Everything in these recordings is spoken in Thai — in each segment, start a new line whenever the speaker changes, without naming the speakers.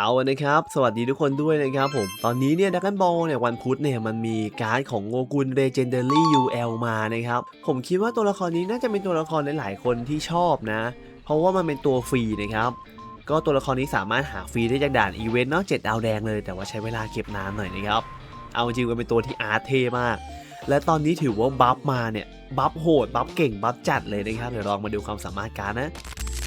เอานะครับ สวัสดีทุกคนด้วยนะครับผม ตอนนี้เนี่ยดักกันบอลเนี่ยวันพุธเนี่ยมันมีการ์ดของโงกุล Legendary UL มานะครับ ผมคิดว่าตัวละครนี้น่าจะเป็นตัวละครหลายๆคนที่ชอบนะ เพราะว่ามันเป็นตัวฟรีนะครับก็ตัวละครนี้สามารถหาฟรีได้จากด่านอีเวนต์เนอกเจ็ดดาวแดงเลยแต่ว่าใช้เวลาเก็บนานหน่อยนะครับ เอาจริงๆมันเป็นตัวที่อาร์ตเท่มาก และตอนนี้ถือว่าบัฟมาเนี่ยบัฟโหดบัฟเก่งบัฟจัดเลยนะครับเดี๋ยวลองมาดูความสามารถการนะ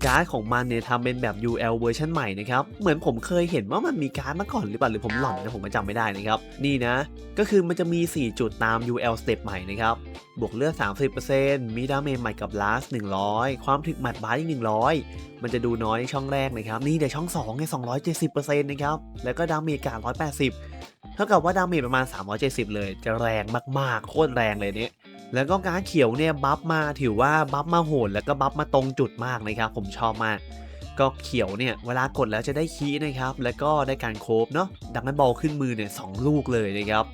การ์ดของมันเนี่ยทำเป็นแบบ UL เวอร์ชันใหม่นะครับเหมือนผมเคยเห็นว่ามันมีการ์ดมาก่อนหรือเปล่าหรือผมหลอนนะผมจำไม่ได้นะครับนี่นะ ก็คือมันจะมี 4 จุดตาม UL Step ใหม่นะครับบวกเลือด 30%มีดาเมจใหม่กับลาส100 ความถึกหมัดบาสอีก100 มันจะดูน้อยในช่องแรกนะครับนี่แต่ช่อง2เนี่ย270%นะครับแล้วก็ดาเมจการ180 เท่ากับว่าดาเมจประมาณ 370 เลย จะแรงมากๆโคตรแรงเลยเนี่ย แล้วก็การดเขียวเนี่ยบัฟมาถือว่าบัฟมาโหดแล้วก็บัฟมาตรงจุดมากนะครับผมชอบมาก ก็เขียวเนี่ยเวลากดแล้วจะได้คีนะครับ แล้วก็ได้การโคบเนาะดังนั้นบอลขึ้นมือเนี่ยสองลูกเลยนะครับ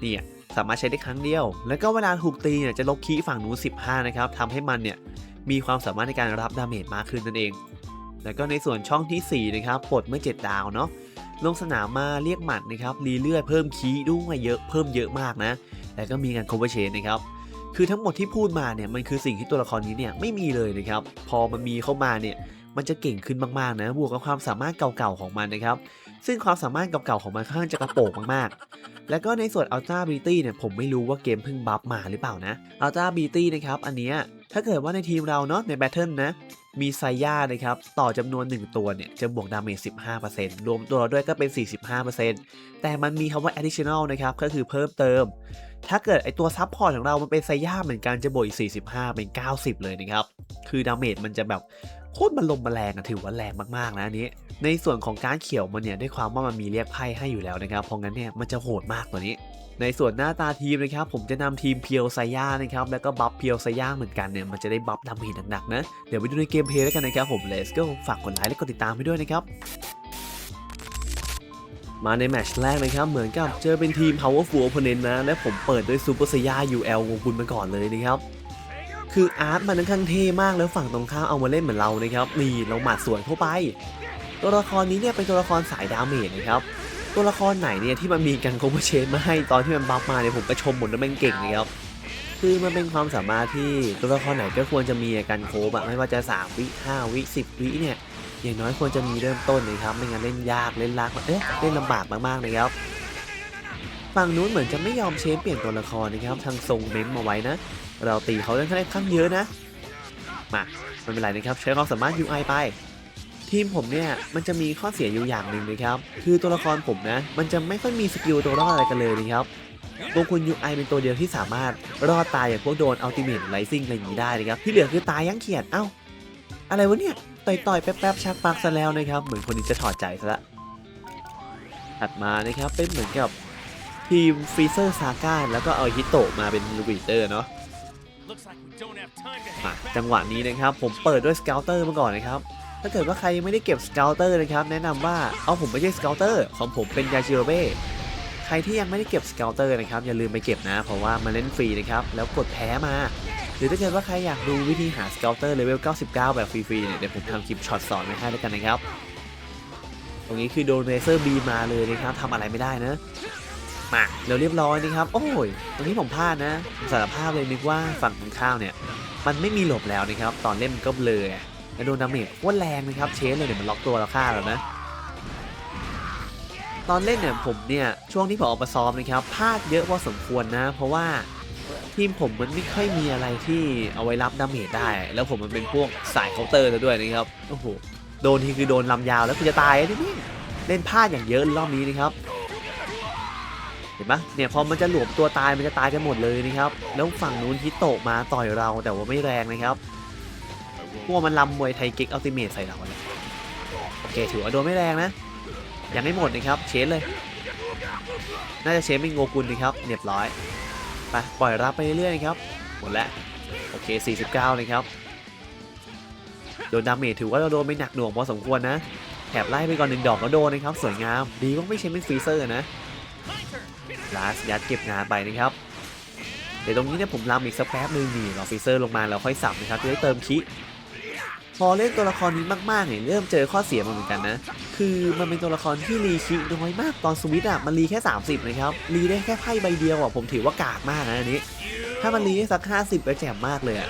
เนี่ยสามารถใช้ได้ครั้งเดียว แล้วก็เวลาถูกตีเนี่ยจะลบคีฝั่งนู้น15 นะครับทำให้มันเนี่ยมีความสามารถในการรับดาเมจมากขึ้นนั่นเอง แล้วก็ในส่วนช่องทีสี่4นะครับปลดเมื่อ 7 ดาวเนาะลงสนามมาเรียกหมัดนะครับรีเลือดเพิ่มคีด้วยเยอะเพิ่มเยอะมากนะ แล้วก็มีการโคเวเชนนะครับ คือทั้งหมดที่พูดมาเนี่ยมันคือสิ่งที่ตัวละครนี้เนี่ยไม่มีเลยนะครับ พอมันมีเข้ามาเนี่ยมันจะเก่งขึ้นมากๆนะบวกกับความสามารถเก่าๆของมันนะครับ ซึ่งความสามารถเก่าๆของมันค่อนข้างจะกระโปงมากๆ แล้วก็ในส่วน Ultra Ability เนี่ยผมไม่รู้ว่าเกมเพิ่งบัฟมาหรือเปล่านะ Ultra Ability นะครับอันเนี้ยถ้าเกิดว่าในทีมเราเนาะในแบทเทิลนะมีไซย่านะครับต่อจำนวน 1 ตัวเนี่ยจะบวกดาเมจ 15%รวมตัวด้วยก็เป็น 45%แต่มันมีคำว่า additional นะครับก็คือเพิ่มเติม ถ้าเกิดไอตัวซับพอร์ตของเรามันเป็นไซย่าเหมือนกันจะบวกอีก 45 เป็น 90 เลยนะครับ คือดาเมจมันจะแบบโคตรบรรลมบรรแรงอะถือว่าแรงมากๆนะอันนี้ ในส่วนของการเขียวมันเนี่ยด้วยความว่ามันมีเรียกไพ่ให้อยู่แล้วนะครับ เพราะงั้นเนี่ยมันจะโหดมากตัวนี้ ในส่วนหน้าตาทีมนะครับผมจะนำทีมเพียวไซย่านะครับแล้วก็บัฟเพียวไซย่าเหมือนกันเนี่ยมันจะได้บัฟดาเมจหนักๆนะ เดี๋ยวไปดูในเกมเพลย์แล้วกันนะครับผม let's go ฝากกดไลค์และกดติดตามให้ด้วยนะครับ มาในแมตช์แรกนะครับ เหมือนกับเจอเป็นทีม powerful opponent นะ และผมเปิดด้วยซูเปอร์ไซย่า UL ของคุณมาก่อนเลยนะครับ คืออาร์ตมันค่อนข้างเท่มากแล้วฝั่งตรงข้ามเอามาเล่นเหมือนเรานะครับนี่เราหมัดสวนเข้าไป ตัวละครนี้เนี่ยเป็นตัวละครสายดาเมจนะครับตัวละครไหนเนี่ยที่มันมีการโคเวอร์เชนมาให้ตอนที่มันบัฟมาเนี่ยผมก็ชมหมดแล้วแม่งเก่งนะครับคือมันเป็นความสามารถที่ตัวละครไหนก็ควรจะมีการโคบอะไม่ว่าจะ 3 วิ 5 วิ 10 วิเนี่ย อย่างน้อยควรจะมีเริ่มต้นนะครับ ไม่งั้นเล่นยากเล่นลากเอ๊ะเล่นลำบากมากๆนะครับฝั่งนู้นเหมือนจะไม่ยอมเชฟเปลี่ยนตัวละครนะครับทางทรงเม้มมาไว้นะ เราตีเขาได้ค่อนข้างเยอะนะมาไม่เป็นไรนะครับใช้ความสามารถ UI ไป ทีมผมเนี่ยมันจะมีข้อเสียอยู่อย่างหนึ่งนะครับคือตัวละครผมนะ มันจะไม่ค่อยมีสกิลตัวรอดอะไรกันเลยนะครับตัวคุณ UI เป็นตัวเดียวที่สามารถรอดตายอย่างพวกโดนอัลติเมทไลซิ่งอะไรอย่างนี้ได้นะครับที่เหลือคือตายยังเขียดเอ้า อะไรวะเนี่ยต่อยต่อยๆ แป๊บๆชักปากซะแล้วนะครับ เหมือนคนนี้จะถอดใจซะละถัดมานะครับเป็นเหมือนกับทีมฟรีเซอร์ซาก้าแล้วก็เอาฮิโตะมาเป็นลูบิเตอร์เนาะจังหวะนี้นะครับ ผมเปิดด้วยสเกลเตอร์มาก่อนนะครับ ถ้าเกิดว่าใครยังไม่ได้เก็บสเกลเตอร์นะครับ แนะนำว่าเอาผมไม่ใช่สเกลเตอร์ของผมเป็นยาจิโรเบ้ใครที่ยังไม่ได้เก็บสเกลเตอร์นะครับอย่าลืมไปเก็บนะ เพราะว่ามันเล่นฟรีนะครับแล้วกดแพ้มา หรือถ้าเกิดว่าใครอยากดูวิธีหาสเกลเตอร์เลเวล 99 แบบฟรีๆเนี่ยเดี๋ยวผมทำคลิปช็อตสอนไว้ให้แล้วกันนะครับ ตรงนี้คือโดนเรเซอร์บีมาเลยนะครับทำอะไรไม่ได้นะมาเดี๋ยวเรียบร้อยนะครับ โอ้ยตรงนี้ผมพลาดนะสารภาพเลยนึกว่าฝั่งตรงข้ามเนี่ย มันไม่มีหลบแล้วนะครับ ตอนเล่นมันก็เบลอแล้วโดนดาเมจโคตรแรงนะครับ เชสเลยเนี่ยมันล็อกตัวเราฆ่าแล้วนะตอนเล่นเนี่ยผมเนี่ยช่วงที่ผมออกมาซ้อมนะครับพลาดเยอะพอสมควรนะ เพราะว่า ทีมผมมันไม่ค่อยมีอะไรที่เอาไว้รับดาเมจได้ แล้วผมมันเป็นพวกสายเคาน์เตอร์ซะด้วยนะครับโอ้โหโดนทีคือโดนลำยาวแล้วคือจะตายอะนี่เล่นพลาดอย่างเยอะรอบนี้นะครับเห็นปะเนี่ยพอมันจะหลวมตัวตายมันจะตายกันหมดเลยนะครับ แล้วฝั่งนู้นฮิโตะมาต่อยเราแต่ว่าไม่แรงนะครับพวกมันลำมวยไทยเก๊กอัลติเมทใส่เราเลยโอเคถือว่าโดนไม่แรงนะยังไม่หมดนะครับเชนเลย น่าจะเชนเป็นโงกุลนะครับเรียบร้อย ไปปล่อยรับไปเรื่อยๆครับ หมดแล้วโอเค 49 เลยครับ โดนดาเมจถือว่าเราโดนไม่หนักหน่วงพอสมควรนะแถบไล่ไปก่อนหนึ่งดอกก็โดนนะครับ สวยงาม ดีว่าไม่ใช่เป็นฟรีเซอร์นะลาสยัดเก็บงานไปนะครับ เดี๋ยวตรงนี้เนี่ยผมลำอีกสักแป๊บนึงนี่รอฟรีเซอร์ลงมาแล้วค่อยสับนะครับจะได้เติมคิ พอเล่นตัวละครนี้มากๆเนี่ยเริ่มเจอข้อเสียมาเหมือนกันนะ คือมันเป็นตัวละครที่รีคิน้อยมากตอนสวิตช์อะมันรีแค่ 30นะครับรีได้แค่ไพ่ใบเดียวอะผมถือว่ากากมากนะอันนี้ ถ้ามันรีได้สัก 50ก็แจ่มมากเลยอะ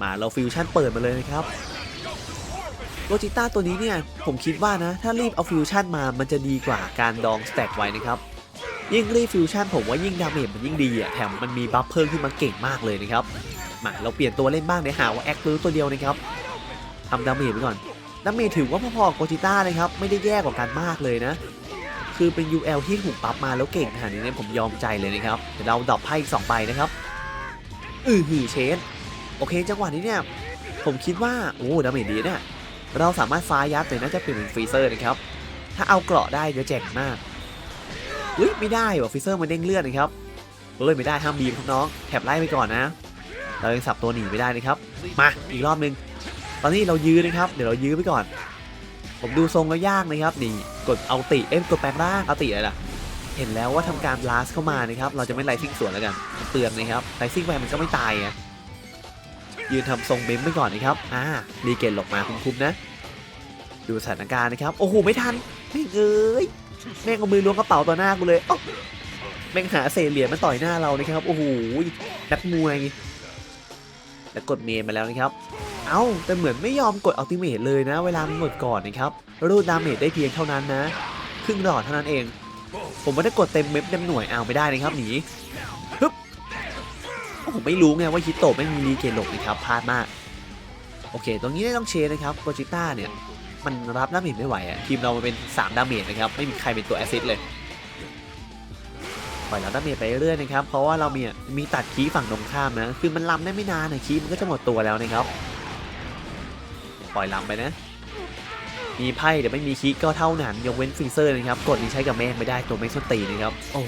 มาเราฟิวชั่นเปิดมาเลยนะครับโรจิต้าตัวนี้เนี่ยผมคิดว่านะ ถ้ารีบเอาฟิวชั่นมามันจะดีกว่าการดองสแต็กไว้นะครับ ยิ่งรีฟิวชั่นผมว่ายิ่งดาเมจมันยิ่งดีอะแถมมันมีบัฟเพิ่มขึ้นมาเก่งมากเลยนะครับ มาเราเปลี่ยนตัวเล่นบ้างเดี๋ยวหาว่าแอคตัวตัวเดียวนะครับทำดาเมจไปก่อนดาเมจถือว่าพอๆกับโกจิต้าเลยครับไม่ได้แย่กว่ากันมากเลยนะคือเป็น UL ที่ถูกปรับมาแล้วเก่งขนาดนี้เนี่ยผมยอมใจเลยนะครับเดี๋ยวเราดรอปไพ่อีกสองใบนะครับอือหือเชนโอเคจังหวะนี้เนี่ยผมคิดว่าโอ้ดาเมจดีเนี่ยเราสามารถฟ้ายัดเลยน่าจะเปลี่ยนเป็นฟรีเซอร์นะครับถ้าเอาเกราะได้จะเจ๋งมากอุ้ยไม่ได้ว่ะฟรีเซอร์มันเด้งเลือดนะครับเอ้ยไม่ได้ห้ามบีมครับน้องแถบไล่ไปก่อนนะ เรายังสับตัวหนีไม่ได้นะครับ มาอีกรอบหนึง ตอนนี้เรายื้อนะครับ เดี๋ยวเรายื้อไปก่อน ผมดูทรงแล้วยากนะครับ นี่กดเอาติเอ้ยกดแปลงร่างเอาติอะไรล่ะ เห็นแล้วว่าทำการบลาสเข้ามานะครับ เราจะไม่ไลซิ่งสวนแล้วกันเตือนนะครับไลซิ่งไปมันก็ไม่ตายไงยืนทำทรงเบมไปก่อนนะครับ อ่าดีเกตหลบมาคุ้มๆนะ ดูสถานการณ์นะครับ โอ้โห ไม่ทันแม่เอ้ย แม่งเอามือล้วงกระเป๋าต่อหน้ากูเลยอ๊ะแม่งหาเศษเหรียญมาต่อยหน้าเรานะครับ โอ้โห นักมวย แล้วกดเมนมาแล้วนะครับ เอ้าแต่เหมือนไม่ยอมกดอัลติเมทเลยนะ เวลามันหมดก่อนนะครับรูดดาเมจได้เพียงเท่านั้นนะ ครึ่งหลอดเท่านั้นเอง ผมไม่ได้กดเต็มเม็ดเต็มหน่วยเอาไม่ได้นะครับหนีฮึบผมไม่รู้ไงว่าฮิตโตะไม่มีรีเกนหลบนะครับพลาดมาก โอเค ตรงนี้ได้ต้องเชนนะครับโกจิต้าเนี่ยมันรับดาเมจไม่ไหวอะทีมเรามันเป็น 3 ดาเมจนะครับ ไม่มีใครเป็นตัวแอซิดเลย ปล่อยแล้วดาเมจไปเรื่อยๆนะครับ เพราะว่าเรามีมีตัดคีฝั่งตรงข้ามนะ คือมันลำได้ไม่นานนะคีมันก็จะหมดตัวแล้วนะครับ ปล่อยลำไปนะ มีไพ่เดี๋ยวไม่มีคีก็เท่านั้นยกเว้นฟรีเซอร์นะครับ กดนี้ใช้กับแม่งไม่ได้ตัวแม่งส้นตีนนะครับ โอ้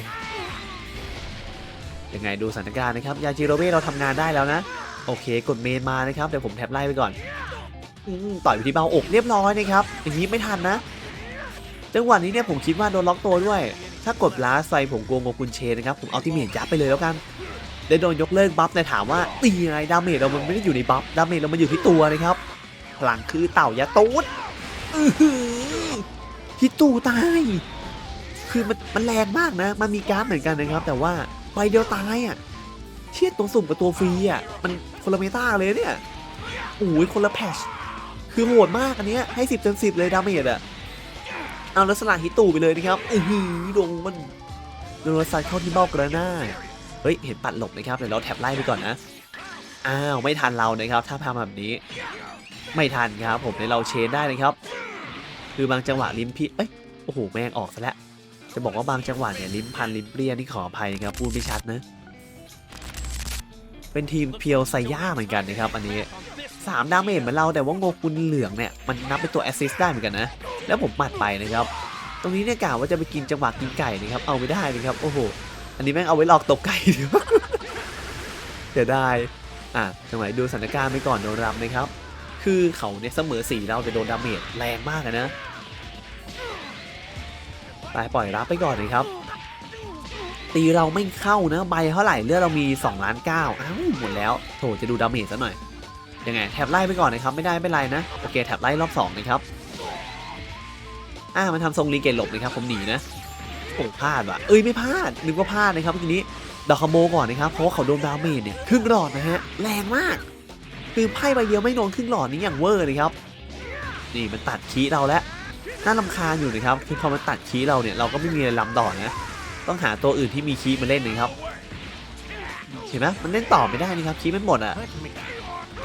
ยังไงดูสถานการณ์นะครับ ยาจิโรเบ้เราทำงานได้แล้วนะ โอเค กดเมนมานะครับ เดี๋ยวผมแท็บไล่ไปก่อนต่อยไปที่เบาอกเรียบร้อยนะครับ อย่างนี้ไม่ทันนะ จังหวะนี้เนี่ยผมคิดว่าโดนล็อกตัวด้วย ถ้ากดล้าใสไซผมกลัวงกุนเชนนะครับ ผมเอาที่เมจยับไปเลยแล้วกันได้โดนยกเลิกบัฟแต่ถามว่าตีไงดาเมจเรามันไม่ได้อยู่ในบัฟดาเมจเรามันอยู่ที่ตัวนะครับพลังคือเต่ายาตูดอือหือที่ตู้ตายคือมันมันแรงมากนะ มันมีการ์ดเหมือนกันนะครับ แต่ว่าใบเดียวตายอะเชี่ยตัวสุ่มกับตัวฟรีอะมันคนละเมตาเลยเนี่ยโอ้ยคนละแพชคือโหดมากอันเนี้ยให้สิบเต็มสิบเลยดาเมจอะ เอาลักษณะฮิตตูไปเลยนะครับอือหือโดนมันโดนซัดเข้าที่เบ้ากระหน้าเฮ้ยเห็นปัดหลบนะครับเดี๋ยวเราแท็บไล่ไปก่อนนะอ้าวไม่ทันเรานะครับ ถ้าพามาแบบนี้ ไม่ทันครับ ผมในเราเชนได้นะครับ คือบางจังหวะลิ้มพี่เอ้ยโอ้โหแม่งออกซะแล้วจะบอกว่าบางจังหวะเนี่ยลิ้มพันลิ้มเปรี้ยนี่ขออภัยนะครับพูดไม่ชัดนะเป็นทีมเพียวไซย่าเหมือนกันนะครับ อันนี้ สามดาเมจเหมือนเราแต่ว่าโงกุนเหลืองเนี่ยมันนับเป็นตัวแอสซิสต์ได้เหมือนกันนะ แล้วผมปัดไปนะครับ ตรงนี้เนี่ยกล่าวว่าจะไปกินจังหวะกินไก่นะครับ เอาไม่ได้นะครับ โอ้โห อันนี้แม่งเอาไว้หลอกตบไก่เดียวเดี๋ยวได้อะจังหวะดูสถานการณ์ไปก่อนโดนรำนะครับ คือเขาเนี่ยเสมอสีเราแต่โดนดาเมจแรงมากอะนะไปปล่อยรับไปก่อนนะครับ ตีเราไม่เข้านะใบเท่าไหร่เลือดเรามี2ล้านเก้าอ้าวหมดแล้วโถจะดูดาเมจซะหน่อย ยังไงแท็บไล่ไปก่อนนะครับไม่ได้ไม่เป็นไรนะโอเคแท็บไล่รอบ2นะครับอ่ามันทำทรงรีเกนหลบนะครับผมหนีนะโอ้พลาดว่ะเอ้ยไม่พลาดนึกว่าพลาดนะครับทีนี้ดอกคาโมก่อนนะครับเพราะว่าเขาโดนดาเมจเนี่ยครึ่งหลอดนะฮะแรงมาก คือไพ่ใบเดียวไม่โดนครึ่งหลอดนี้อย่างเวอร์เลยครับนี่มันตัดคีเราแล้วน่าลำคาญอยู่นะครับคือพอมันตัดคีเราเนี่ยเราก็ไม่มีอะไรลำต่อนะต้องหาตัวอื่นที่มีคีมาเล่นนะครับเห็นไหมมันเล่นต่อไม่ได้นะครับคีมันหมดอะ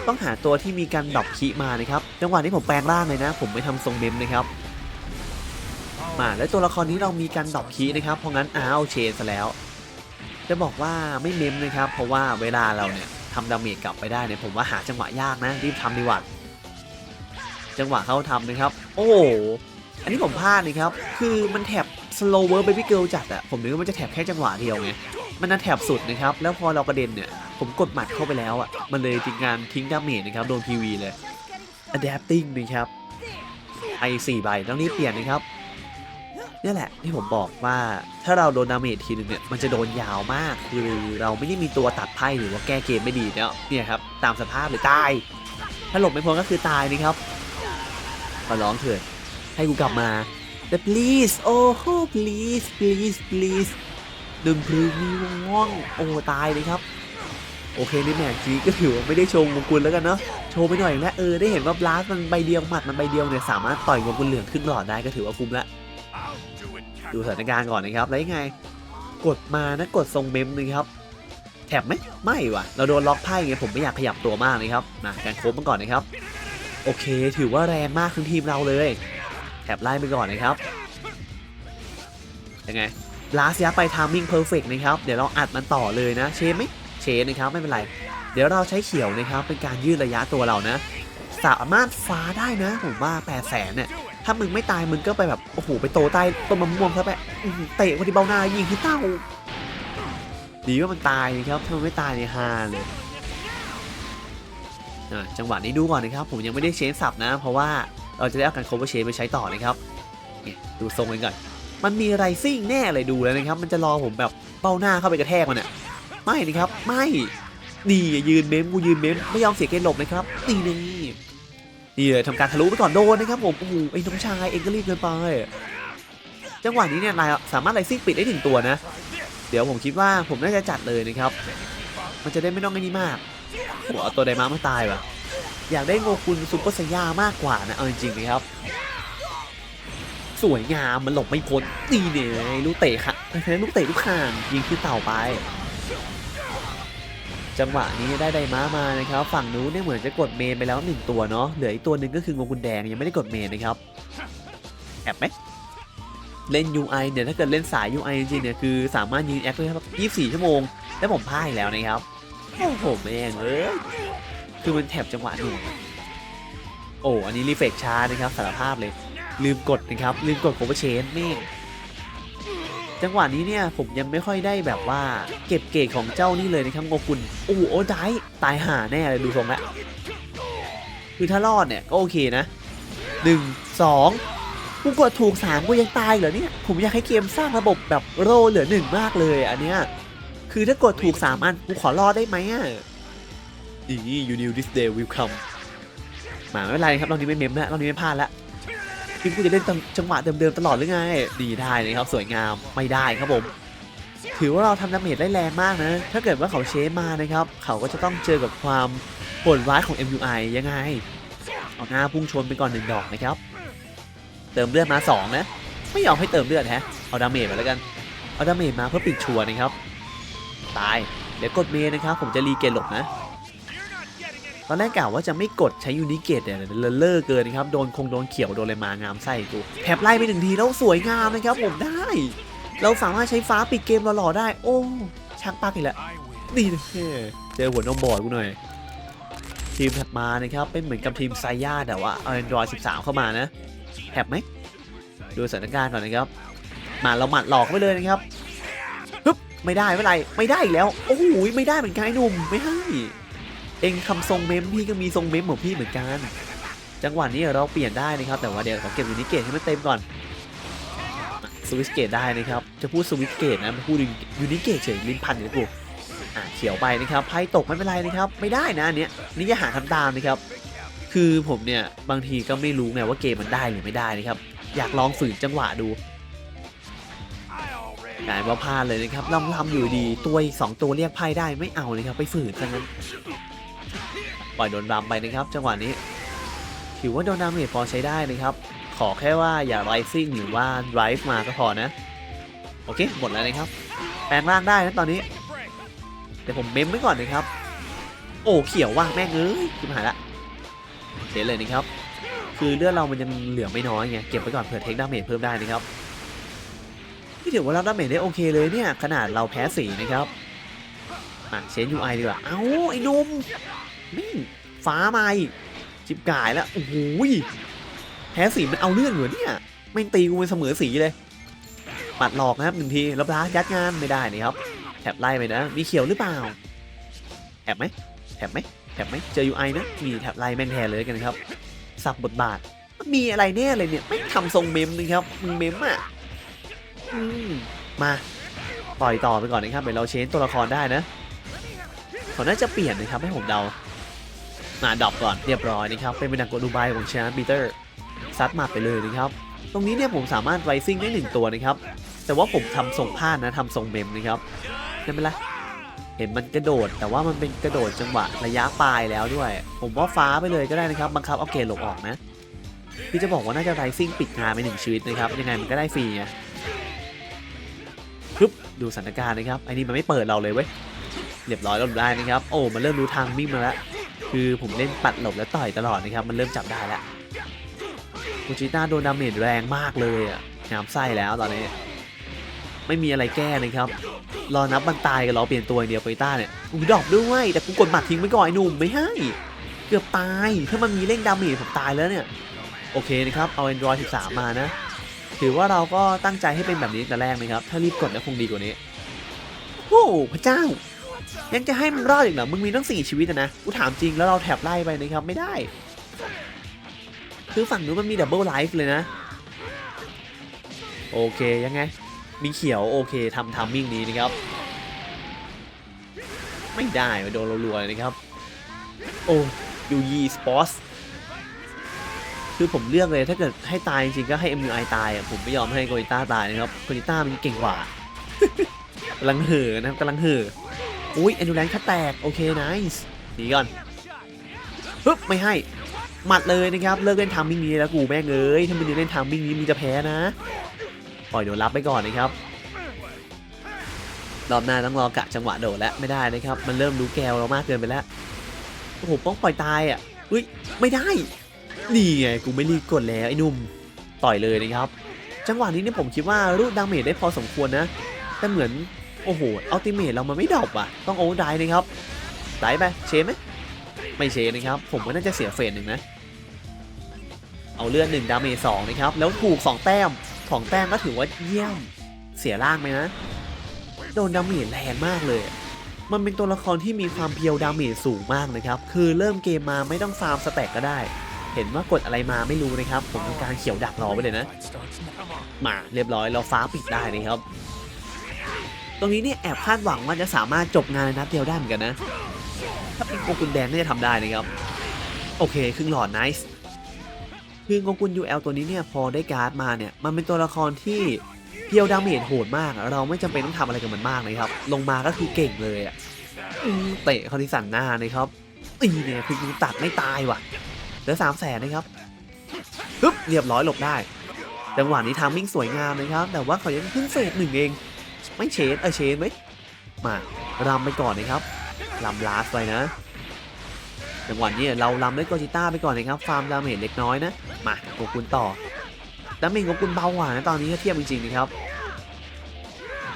ต้องหาตัวที่มีการดรอปคีมานะครับจังหวะนี้ผมแปลงร่างเลยนะ ผมไม่ทำทรงเมมนะครับมาแล้วตัวละครนี้เรามีการดรอปคีนะครับเพราะงั้นอ้าวเชนซะแล้ว จะบอกว่าไม่เมมนะครับ เพราะว่าเวลาเราเนี่ยทำดาเมจกลับไปได้เนี่ยผมว่าหาจังหวะยากนะรีบทำดีกว่าจังหวะเขาทำนะครับ โอ้อันนี้ผมพลาดนะครับ คือมันแถบ slow work baby girl จัดอะผมนึกว่ามันจะแถบแค่จังหวะเดียวไง มันน่าแถบสุดนะครับ แล้วพอเรากระเด็นเนี่ย ผมกดหมัดเข้าไปแล้วอะมันเลยทิ้งงานทิ้งดาเมจนะครับ โดน PV เลย adapting นะครับไอสี่ใบต้องรีบเปลี่ยนนะครับนี่แหละที่ผมบอกว่าถ้าเราโดนดาเมจทีนึงเนี่ยมันจะโดนยาวมากคือเราไม่ได้มีตัวตัดไพ่หรือว่าแก้เกมไม่ดีเนี่ยเนี่ยครับตามสภาพเลยตาย ถ้าหลบไม่พ้นก็คือตายนะครับขอร้องเถิดให้กูกลับมาแต่ please โอ้โห please please please ดึงพรึงมีว่องโอ้ตายเลยครับ โอเคในแมตช์นี้ก็ถือว่าไม่ได้โชว์งกุลแล้วกันเนาะโชว์ไปหน่อยแล้เออได้เห็นว่าบลัสมันใบเดียวหมัดมันใบเดียวเนี่ยสามารถต่อยงกุลเหลืองขึ้นหลอดได้ก็ถือว่าคุ้มละดูสถานการณ์ก่อนนะครับแล้วยังไง กดมานะกดทรงเมมนะครับแถบไหมไม่ว่ะเราโดนล็อกไพ่ไงผมไม่อยากขยับตัวมากนะครับมาการโค้งมาก่อนนะครับ โอเค ถือว่าแรงมากทั้งทีมเราเลยแถบไล่ไปก่อนนะครับยังไงลาสยับไปทามิ่งเพอร์เฟกนะครับ เดี๋ยวเราอัดมันต่อเลยนะ เชนไหม ชนนะครับไม่เป็นไร เดี๋ยวเราใช้เขียวนะครับเป็นการยืดระยะตัวเรานะ สามารถฟ้าได้นะผมว่า8 0 0แสนเนี่ยถ้ามึงไม่ตายมึงก็ไปแบบโอ้โหไปโตใต้ต้นมะม่วงซะไปเตะคนที่เบ้าหน้ายิงที่เต้าดีว่ามันตายนะครับถ้ามันไม่ตายในยฮาเลยจังหวะนี้ดูก่อนนะครับ ผมยังไม่ได้เชนสับนะ เพราะว่าเราจะได้เอาการโคเวอร์เชนไปใช้ต่อนะครับดูทรงกันก่อน มันมีไรซิ่งแน่เลยดูแล้วนะครับ มันจะรอผมแบบเบ้าหน้าเข้าไปกระแทกมันอะ ไม่นะครับ ไม่นี่ยืนเม้มกูยืนเม้มไม่ยอมเสียเกณฑ์หลบนะครับนี่นี่นี่เลยทำการทะลุไปก่อนโดนนะครับผมโอ้โหไอ้น้องชายเองก็รีบเกินไปจังหวะนี้เนี่ยนายสามารถไลซิ่งปิดได้ถึงตัวนะ เดี๋ยวผมคิดว่าผมน่าจะจัดเลยนะครับ มันจะได้ไม่ต้องไอ้นี่มากหัวตัวไดมามาตายว่ะอยากได้โงกุลซุปเปอร์ไซย่ามากกว่านะเอาจริงๆนะครับ สวยงามมันหลบไม่พ้นนี่เนี่ยลูกเตะค่ะเพราะฉะนั้นลูกเตะลูกข่างยิงขึ้นเต่าไป จังหวะนี้ได้ไดม้ามานะครับ ฝั่งนู้นเนี่ยเหมือนจะกดเมนไปแล้วหนึ่งตัวเนาะเหลืออีกตัวหนึ่งก็คือโงกุลแดงยังไม่ได้กดเมนนะครับแอบไหมเล่น UI เนี่ยถ้าเกิดเล่นสาย UI จริงๆเนี่ยคือสามารถยืนแอคได้ครับ24 ชั่วโมง แล้วผมพ่ายแล้วนะครับโอ้โหแม่งเอ้ยคือมันแถบจังหวะหนึ่งโอ้อันนี้รีเฟกช้านะครับสารภาพเลย ลืมกดนะครับลืมกดโคเวอร์เชนแม่ง จังหวะนี้เนี่ยผมยังไม่ค่อยได้แบบว่าเก็บเกรดของเจ้านี่เลยนะครับโงกุลโอ้โอ้ได้ตายหาแน่เลยดูทรงแล้วคือถ้ารอดเนี่ยก็โอเคนะหนึ่งสองกูกดถูกสามกูยังตายเหรอเนี่ยผมอยากให้เกมสร้างระบบแบบโรเหลือหนึ่งมากเลยอันเนี้ยคือถ้ากดถูกสามอันกูขอรอดได้ไหมอะนี่ you knew this day will come มาไม่เป็นไรครับรอบนี้ไม่เมมแล้วรอบนี้ไม่พลาดแล้ว ทีมกูจะเล่นจังหวะเดิมๆตลอดหรือไง ดีได้นะครับ สวยงามไม่ได้ครับผม ถือว่าเราทำดาเมจได้แรงมากนะ ถ้าเกิดว่าเขาเชฟมานะครับ เขาก็จะต้องเจอกับความโหดร้ายของ MUI ยังไง เอาหน้าพุ่งชนไปก่อนหนึ่งดอกนะครับ เติมเลือดมา 2 นะ ไม่ยอมให้เติมเลือดแฮะ เอาดาเมจมาแล้วกัน เอาดาเมจมาเพื่อปิดชัวนะครับ ตาย เดี๋ยวกดเมนะครับ ผมจะรีเกตหลบนะ ตอนแรกกล่าวว่าจะไม่กดใช้ยูนิเกตเนี่ยเลอะเลอะเกินครับโดนคงโดนเขียวโดนอะไรมางามไส้กูแถบไล่ไปหนึ่งทีแล้วสวยงามนะครับผมได้ เราสามารถใช้ฟ้าปิดเกมหล่อๆได้ โอ้ชักปักอีกแล้ว
I win.
นี่นะเจอหัวนมบอดกูหน่อยทีมถัดมานะครับเป็นเหมือนกับทีมไซย่าแต่ว่าเอา Android 13 เข้ามานะแถบไหมดูสถานการณ์ก่อนนะครับมาเราหมัดหลอกไปเลยนะครับฮึบไม่ได้ไม่ไรไม่ได้อีกแล้วโอ้โหไม่ได้เหมือนกันไอ้หนุ่มไม่ให้ เองทำทรงเมมพี่ก็มีทรงเมมของพี่เหมือนกัน จังหวะนี้เราเปลี่ยนได้นะครับ แต่ว่าเดี๋ยวขอเก็บยูนิเกตให้มันเต็มก่อนสวิสเกตได้นะครับ จะพูดสวิสเกตนะมาพูดยูนิเกตเฉยลิ้นพันอยู่กูอะเขียวไปนะครับไพ่ตกไม่เป็นไรนะครับ ไม่ได้นะอันเนี้ยนี่อย่าหาทำตามนะครับ คือผมเนี่ยบางทีก็ไม่รู้ไงว่าเกมมันได้หรือไม่ได้นะครับ อยากลองฝืนจังหวะดู
I already
กลายว่าพลาดเลยนะครับลำลำอยู่ดีตัวสองตัวเรียกไพ่ได้ไม่เอาเลยครับไปฝืนซะงั้น ปล่อยโดนรำไปนะครับจังหวะนี้ ถือว่าโดนดาเมจพอใช้ได้นะครับ ขอแค่ว่าอย่าไรซิ่งหรือว่าไรฟ์มาก็พอนะ โอเค หมดแล้วนะครับ แปลงร่างได้นะตอนนี้ เดี๋ยวผมเมมไว้ก่อนนะครับ โอ้เขียวว่างแม่งเอ้ยชิบหายละเสียเลยนะครับ คือเลือดเรามันยังเหลือไม่น้อยไง เก็บไว้ก่อนเผื่อเทคดาเมจเพิ่มได้นะครับที่ถือว่ารับดาเมจได้โอเคเลยเนี่ย ขนาดเราแพ้สีนะครับอะเชนยูไอดีกว่า เอ้าไอ้นุ่ม นี่ฟ้ามาอีกจิบกายแล้ว โอ้โหยแพ้สีมันเอาเรื่องเหรอเนี่ยแม่ตีกูเป็นเสมอสีเลยหมัดหลอกนะครับหนึ่งทีแล้วล้ายัดงานไม่ได้นี่ครับแถบไล่ไปนะ มีเขียวหรือเปล่าแถบไหมแถบไหมแถบไหมเจอ UI นะ มีแถบไล่แม่งแทนเลยกันครับ สับบทบาท มีอะไรแน่เลยเนี่ย ไม่ทำทรงเมมนะครับมึงเมมอะมมาปล่อยต่อไปก่อนนะครับเดี๋ยวเราเชนตัวละครได้นะเขาน่าจะเปลี่ยนนะครับให้ผมเดา มาดรอปก่อนเรียบร้อยนะครับ เป็นเป็นดังกดูไบของชาร์ปีเตอร์ซัดมัดไปเลยนะครับ ตรงนี้เนี่ยผมสามารถไรซิ่งได้หนึ่งตัวนะครับ แต่ว่าผมทำทรงพลาดนะทำทรงเมมนะครับไม่เป็นไรเห็นมันกระโดด แต่ว่ามันเป็นกระโดดจังหวะระยะปลายแล้วด้วย ผมว่าฟ้าไปเลยก็ได้นะครับ บังคับเอาเกรดหลบออกนะพี่จะบอกว่าน่าจะไรซิ่งปิดงานไปหนึ่งชีวิตนะครับ ยังไงมันก็ได้ฟรีไงปึ๊บดูสถานการณ์นะครับไอ้นี่มันไม่เปิดเราเลยเว้ยเรียบร้อยเราได้นะครับ โอ้มันเริ่มรู้ทางมิ่งมาแล้ว คือผมเล่นปัดหลบแล้วต่อยตลอดนะครับ มันเริ่มจับได้แล้วกูจิต้าโดนดาเมจแรงมากเลยอะงามไส้แล้วตอนนี้ ไม่มีอะไรแก้นะครับ รอนับมันตายกันรอเปลี่ยนตัวเดียวกูจิต้าเนี่ยกูดรอปด้วยแต่กูกดหมัดทิ้งไปก่อนไอ้หนุ่มไม่ให้ เกือบตายถ้ามันมีเร่งดาเมจผมตายแล้วเนี่ย โอเคนะครับเอา Android 13 มานะ ถือว่าเราก็ตั้งใจให้เป็นแบบนี้แต่แรกนะครับ ถ้ารีบกดเนี่ยคงดีกว่านี้โอ้พระเจ้า ยังจะให้มันรอดอีกเหรอ มึงมีตั้งสี่ชีวิตอะนะกูถามจริงแล้วเราแถบไล่ไปนะครับไม่ได้ คือฝั่งนู้นมันมีดับเบิลไลฟ์เลยนะ โอเคยังไง มีเขียวโอเคทำทามมิ่งนี้นะครับ ไม่ได้มาโดนรัวๆเลยนะครับ โอ้ยูยีสปอร์ตคือผมเลือกเลยถ้าเกิดให้ตายจริงๆก็ให้ MUI ตายอะผมไม่ยอมให้โกนิต้าตายนะครับโกนิต้ามันเก่งกว่า กำลังเห่อนะครับกำลังเห่อ อุ้ยแอนดูแลนคัดแตก โอเคไนส์หนีก่อนปึ๊บไม่ให้ หมัดเลยนะครับ เลิกเล่นทามมิ่งนี้แล้วกูแม่งเอ้ยถ้ามึงยังเล่นทามมิ่งนี้มึงจะแพ้นะ ปล่อยโดนรับไปก่อนนะครับ รอบหน้าต้องรอกะจังหวะโดดแล้วไม่ได้นะครับ มันเริ่มรู้แกวเรามากเกินไปแล้ว โอ้โหป้องปล่อยตายอะอุ้ยไม่ได้ นี่ไงกูไม่รีบกดแล้วไอ้หนุ่ม ต่อยเลยนะครับ จังหวะนี้เนี่ยผมคิดว่ารูดดาเมจได้พอสมควรนะ แต่เหมือน โอ้โหอัลติเมทเรามันไม่ดรอปอะ ต้องโอเวอร์ไดร์นะครับไดร์ไปเชไหมไม่เชนนะครับ ผมว่าน่าจะเสียเฟสหนึ่งนะ เอาเลือดหนึ่งดาเมจสองนะครับ แล้วถูก2แต้มสองแต้มก็ถือว่าเยี่ยม เสียร่างไหมนะ โดนดาเมจแรงมากเลย มันเป็นตัวละครที่มีความเพียวดาเมจสูงมากนะครับ คือเริ่มเกมมาไม่ต้องฟาร์มสแต็กก็ได้ เห็นว่ากดอะไรมาไม่รู้นะครับ ผมทำการเขียวดักรอไว้เลยนะ มาเรียบร้อยเราฟ้าปิดได้นะครับ ตรงนี้เนี่ยแอบคาดหวังว่าจะสามารถจบงานในนัดเดียวได้เหมือนกันนะ ถ้าเป็นโกกุนแดงน่าจะทำได้นะครับ โอเคครึ่งหลอดไนส์คือโกกุน UL ตัวนี้เนี่ยพอได้การ์ดมาเนี่ยมันเป็นตัวละครที่เพียวดาเมจโหดมาก เราไม่จำเป็นต้องทำอะไรกับมันมากเลยครับ ลงมาก็คือเก่งเลยอะเตะเขาที่สันหน้านะครับอีเนี่ยคือกูตัดไม่ตายว่ะเหลือสามแสนนะครับปึ๊บเรียบร้อยหลบได้จังหวะนี้ทามมิ่งสวยงามนะครับ แต่ว่าเขายังเพิ่งเฟสหนึ่งเอง ไม่เชนเออเชนไหมมารำไปก่อนนะครับรำลาสไปนะจังหวะนี้เรารำด้วยโกจิต้าไปก่อนนะครับฟาร์มดาเมจเล็กน้อยนะมาโกกุนต่อดาเมจโกกุนเบากว่านะตอนนี้ถ้าเทียบจริงๆนะครับ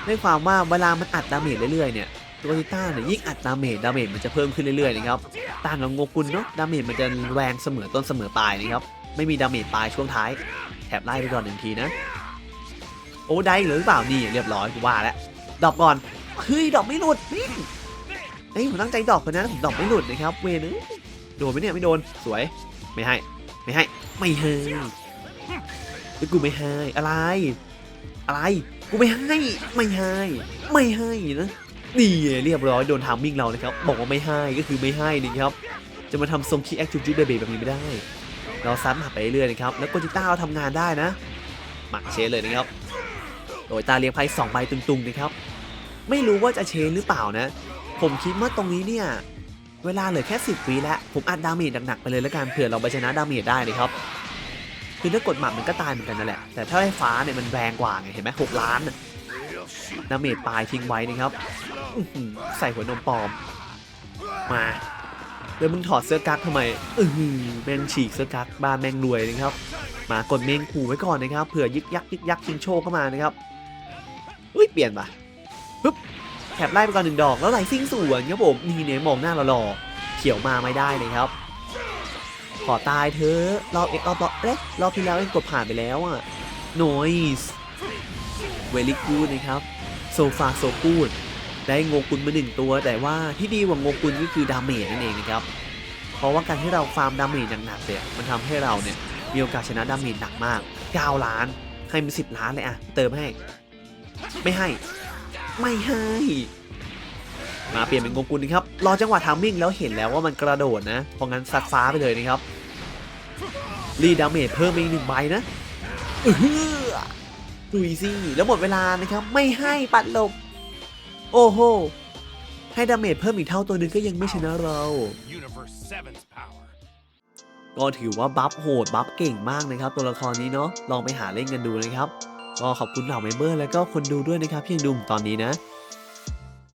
ด้วยความว่าเวลามันอัดดาเมจเรื่อยๆเนี่ยโกจิต้าเนี่ยยิ่งอัดดาเมจดาเมจมันจะเพิ่มขึ้นเรื่อยๆนะครับต่างกับโงกุนเนาะดาเมจมันจะแรงเสมอต้นเสมอปลายนะครับไม่มีดาเมจปลายช่วงท้ายแถบไล่ไปก่อนหนึ่งทีนะ โอ้ได้หรือเปล่านี่เรียบร้อยกูว่าแล้วดอปก่อนเฮ้ยดอปไม่หลุดนี่เฮ้ยผมตั้งใจดอปคนนั้นผมดอปไม่หลุดนะครับเวนึโดนไหมเนี่ยไม่โดนสวยไม่ให้ ไม่ให้ ไม่ให้เฮ้ยกูไม่ให้อะไร อะไรกูไม่ให้ไม่ให้ไม่ให้นะนี่เรียบร้อยโดนทามมิ่งเรานะครับบอกว่าไม่ให้ก็คือไม่ให้นะครับจะมาทำทรงคีแอคจูจูเบเบแบบนี้ไม่ได้ เราซัดมาไปเรื่อยๆนะครับแล้วโกจิต้าเราทำงานได้นะหมักเชนเลยนะครับ โดยตาเลี้ยงไพ่สองใบตุงๆนะครับ ไม่รู้ว่าจะเชนหรือเปล่านะ ผมคิดว่าตรงนี้เนี่ย เวลาเหลือแค่ 10วิแล้ว ผมอัดดาเมจหนักๆไปเลยแล้วกันเผื่อเราไปชนะดาเมจได้นะครับ คือถ้ากดหมัดมันก็ตายเหมือนกันนั่นแหละ แต่ถ้าไฟฟ้าเนี่ยมันแรงกว่าไงเห็นไหมหกล้านดาเมจปลายทิ้งไว้นะครับใส่หัวนมปลอม มาแล้วมึงถอดเสื้อกั๊กทำไมอืออแม่งฉีกเสื้อกั๊กบ้าแม่งรวยนะครับ มากดเมงขู่ไว้ก่อนนะครับเผื่อยึกยักยึกยักชิงโชคเข้ามานะครับ อุ้ยเปลี่ยนปะปึ๊บแถบไล่ไปก่อนหนึ่งดอกแล้วไหลซิ่งสวนครับผมนี่เนี่ยมองหน้าราหล่อเขียวมาไม่ได้นะครับ ขอตายเธอรอบเอ็กรอบรอบเอ๊ะรอบที่แล้วเองกดผ่านไปแล้วอะนยส์เวลิกูดนะครับโซฟาโซกูดได้งงกุลมาหนึ่งตัว แต่ว่าที่ดีกว่างงกุลก็คือดาเมจนั่นเองนะครับเพราะว่าการที่เราฟาร์มดาเมจหนักๆเนี่ยมันทำให้เราเนี่ยมีโอกาสชนะดาเมจหนักมาก 9 ล้านให้มัน10 ล้านเลยอะเติมให้ ไม่ให้ ไม่ให้ มาเปลี่ยนเป็นโงกุลนะครับ รอจังหวะทามมิ่งแล้วเห็นแล้วว่ามันกระโดดนะ เพราะงั้นซัดฟ้าไปเลยนะครับ รีดาเมจเพิ่มอีกหนึ่งใบนะเออดูสิแล้วหมดเวลานะครับ ไม่ให้ปัดหลบ โอ้โห ให้ดาเมจเพิ่มอีกเท่าตัวนึงก็ยังไม่ชนะเราก็ถือว่าบัฟโหดบัฟเก่งมากนะครับ ตัวละครนี้เนาะลองไปหาเล่นกันดูนะครับ ก็ขอบคุณเหล่าเมมเบอร์และก็คนดูด้วยนะครับที่ยังดูผมตอนนี้นะ